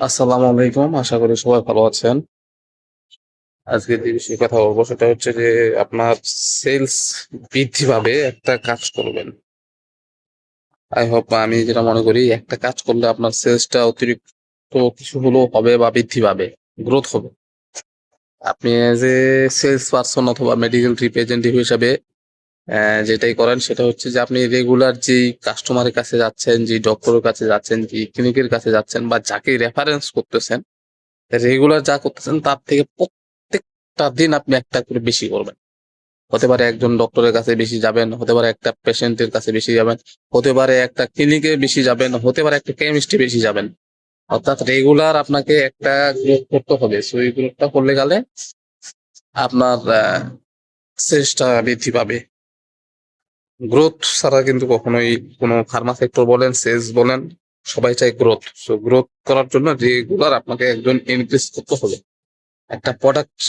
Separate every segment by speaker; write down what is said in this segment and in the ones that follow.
Speaker 1: আসসালামু আলাইকুম, আশা করি সবাই ভালো আছেন। আজকে যে বিষয়ে কথা বলব সেটা হচ্ছে যে আপনার সেলস বৃদ্ধি পাবে একটা কাজ করবেন। আই হোপ আমি যেটা মনে করি, একটা কাজ করলে আপনার সেলসটা অতিরিক্ত কিছু হলেও হবে বা বৃদ্ধি পাবে গ্রোথ হবে। আপনি এজ এ সেলস পারসন অথবা মেডিকেল রিপ্রেজেন্টেটিভ হিসাবে যেটাই করেন, সেটা হচ্ছে যে আপনি রেগুলার যেই কাস্টমারের কাছে যাচ্ছেন যে ডক্টরের কাছে যাচ্ছেন যে ক্লিনিকের কাছে যাচ্ছেন বা যাকে রেফারেন্স করতেছেন রেগুলার যা করতেছেন, তার থেকে প্রত্যেকটা দিন আপনি একটা করে বেশি করবেন। হতে পারে একজন ডক্টরের কাছে বেশি যাবেন, হতে পারে একটা পেশেন্টের কাছে বেশি যাবেন, হতে পারে একটা ক্লিনিকে বেশি যাবেন, হতে পারে একটা কেমিস্ট্রি বেশি যাবেন। অর্থাৎ রেগুলার আপনাকে একটা গ্রোথ করতে হবে। সো এই গ্রোথটা করলে গেলে আপনার সেলসটা বৃদ্ধি পাবে। গ্রোথ ছাড়া কিন্তু কখনোই কোনো ফার্মা সেক্টর বলেন সেলস বলেন, সবাই চাই গ্রোথ সো গ্রোথ করার জন্য রেগুলার আপনাকে একজন ইনক্রিজ করতে হবে। একটা প্রোডাক্ট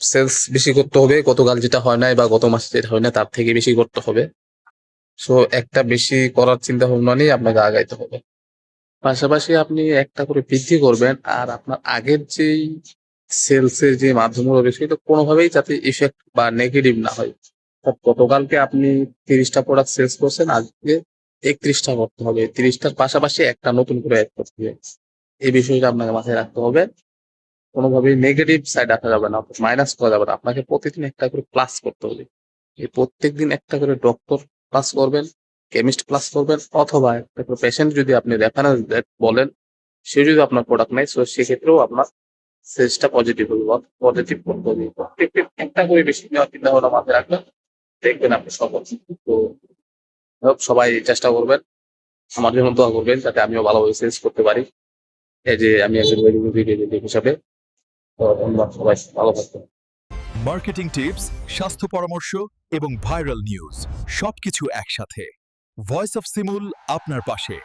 Speaker 1: সেলস বেশি করতে হবে, গতকাল যেটা হয় নাই বা গত মাসে যেটা হয় না তার থেকে বেশি করতে হবে। সো একটা বেশি করার চিন্তা ভাবনা নিয়ে আপনাকে আগাইতে হবে। পাশাপাশি আপনি একটা করে বৃদ্ধি করবেন আর আপনার আগের যেই সেলসের যে মাধ্যমগুলো রয়েছে সেটা কোনোভাবেই যাতে ইফেক্ট বা নেগেটিভ না হয়। গতকালকে আপনি তিরিশটা প্রোডাক্ট সেলস করছেন, আজকে একত্রিশটা করতে হবে। তিরিশটার পাশাপাশি একটা নতুন করে অ্যাড করতে হবে। এই বিষয়টা আপনাকে মাথায় রাখতে হবে। কোনোভাবেই নেগেটিভ সাইড আসা যাবে না মাইনাস করা যাবে না। আপনাকে প্রতিদিন একটা করে প্লাস করতে হবে। এই প্রত্যেকদিন একটা করে ডক্টর প্লাস করবেন কেমিস্ট প্লাস করবেন, অথবা একটা করে পেশেন্ট যদি আপনি রেফারেন্স বলেন, সে যদি আপনার প্রোডাক্ট নেয় সো সেক্ষেত্রেও আপনার সেলসটা পজিটিভ হবে পজিটিভ করতে হবে। প্রত্যেকদিন একটা করে বেশি নেওয়ার চিন্তা ভাবনা মাথায় রাখবেন। দেখবেন আপনি সফল তো সবাই চেষ্টা করবেন। আমার জন্য দোয়া করবেন যাতে আমিও ভালোভাবে সেলস করতে পারি। এই যে আমি একজন হিসাবে তো ধন্যবাদ সবাই, ভালো থাকবেন।
Speaker 2: মার্কেটিং টিপস স্বাস্থ্য পরামর্শ এবং ভাইরাল নিউজ সবকিছু একসাথে। ভয়েস অফ সিমুল আপনার পাশে।